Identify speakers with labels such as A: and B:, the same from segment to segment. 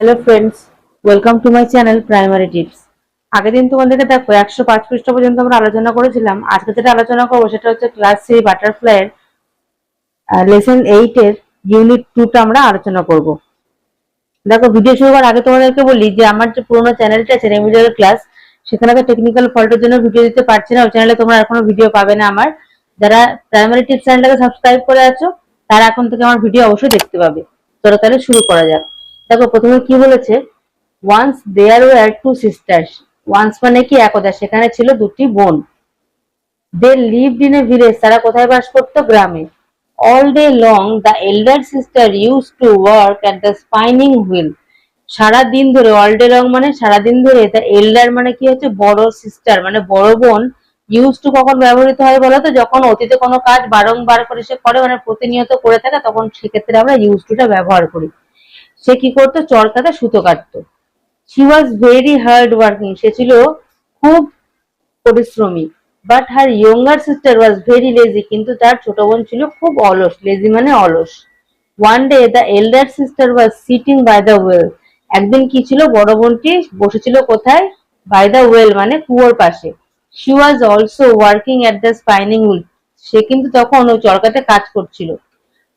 A: Hello friends welcome to my channel primary tips আগের দিন তোমাদেরকে দেখো, একশো পাঁচ পৃষ্ঠা পর্যন্ত আমরা আলোচনা করেছিলাম। আজকে যেটা আলোচনা করব সেটা হচ্ছে ক্লাস থ্রি বাটারফ্লাইয়ের লেসন এইটের ইউনিট টুটা আমরা আলোচনা করব। দেখো ভিডিও শুরু করার আগে তোমাদেরকে বলি যে আমার যে পুরোনো চ্যানেলটা আছে রেমিডিয়াল ক্লাস সেখানে টেকনিক্যাল ফল্টের জন্য ভিডিও দিতে পারছি না। ওই চ্যানেলে তোমরা এখনও ভিডিও পাবে না আমার। যারা প্রাইমারি টিপস চ্যানেলটাকে সাবস্ক্রাইব করে আছো, তারা এখন থেকে আমার ভিডিও অবশ্যই দেখতে পাবে। চলো তাহলে শুরু করা যাক। দেখো, প্রথমে কি বলেছে? Once there were two sisters once মানে কি? একদা। সেখানে ছিল দুটি বোন। They lived in a village তারা কোথায় বাস করতো? গ্রামে। All day long the elder sister use to work at the spinning wheel সারা দিন ধরে অল ডে লং মানে সারা দিন ধরে দ্য এল্ডার মানে কি হচ্ছে? বড় সিস্টার মানে বড় বোন। ইউজ টু কখন ব্যবহৃত হয় বলতো যখন অতীতে কোনো কাজ বারংবার করে সে করে মানে প্রতিনিয়ত করে থাকে, তখন সেক্ষেত্রে আমরা ইউজ টুটা ব্যবহার করি। সে কি করতো? চরকাতে সুতো কাটতো। She was very hard working সে ছিল খুব পরিশ্রমী। But her younger sister was very lazy কিন্তু তার ছোট বোন ছিল খুব অলস। লেজি মানে অলস। One day the elder sister was sitting by the well একদিন কি ছিল? বড় বোনটি বসেছিল কোথায়? বাই দ্য ওয়েল মানে কুয়োর পাশে। She was also working at the spinning wheel সে কিন্তু তখন ওই চরকাতে কাজ করছিল।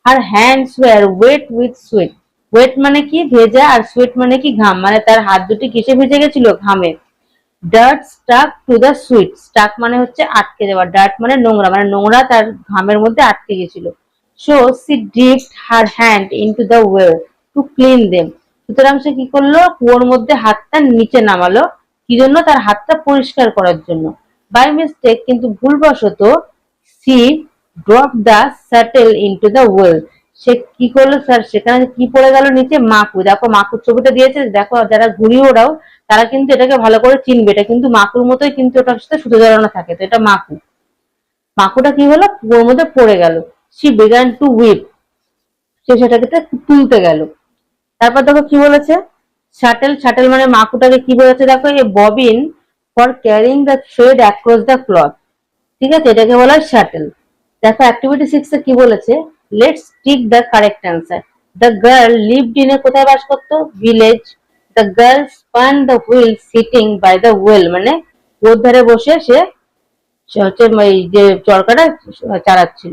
A: আর hands were wet with sweat wet মানে কি? ভেজা আর সুইট মানে কি? ঘাম। মানে তার হাত দুটি কিসে ভেজে গেছিল? ঘামে। Dirt stuck to the sweat stuck মানে হচ্ছে আটকে যাওয়া ডার্ট মানে নোংরা। মানে নোংরা তার ঘামের মধ্যে আটকে গেছিল। So she dipped her hand into the well to clean them সুতরাং সে কি করল? কুয়োর মধ্যে হাতটা নিচে নামালো। কি জন্য? তার হাতটা পরিষ্কার করার জন্য। বাই মিস্টেক কিন্তু ভুলবশত she drop the shuttle into the well সে কি করল স্যার? সেখানে কি পড়ে গেল নিচে? মাকু। দেখো, মাকুর ছবিটা দিয়েছে। দেখো, যারা ঘুরি ওরাও, তারা কিন্তু এটাকে ভালো করে চিনবে। এটা কিন্তু মাকুর মতোই কিন্তু ওটার সাথে সুতো জড়ানো থাকে। তো এটা মাকু। মাকুটা কি হলো? কুয়োর মধ্যে পড়ে গেল। সি বেগান টু উইপ সে সেটাকে তুলতে গেল। তারপর দেখো কি বলেছে? শাটেল শাটেল মানে মাকুটাকে কি বলেছে? দেখো, a bobbin for carrying the thread across the cloth ঠিক আছে? এটাকে বলা হয় শাটেল। দেখো অ্যাক্টিভিটি সিক্স কি বলেছে? Let's tick the correct answer the girl lived in a কোথায় বাস করতো? Village the girl spun the wheel sitting by the well মানে ওর ধারে বসে সে হচ্ছে যে চরকাটা চালাচ্ছিল।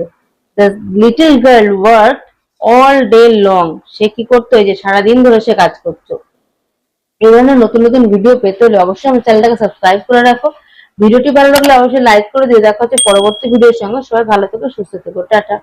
A: The little girl work all day long সে কি করতো? এই যে সারাদিন ধরে সে কাজ করতো। এই ধরনের নতুন নতুন ভিডিও পেতে হলে অবশ্যই আমার চ্যানেলটাকে সাবস্ক্রাইব করে রাখো। ভিডিওটি ভালো লাগলে অবশ্যই লাইক করে দিয়ে দেখা হচ্ছে পরবর্তী ভিডিওর সঙ্গে। সবাই ভালো থেকো, সুস্থ থেকো। টাটা।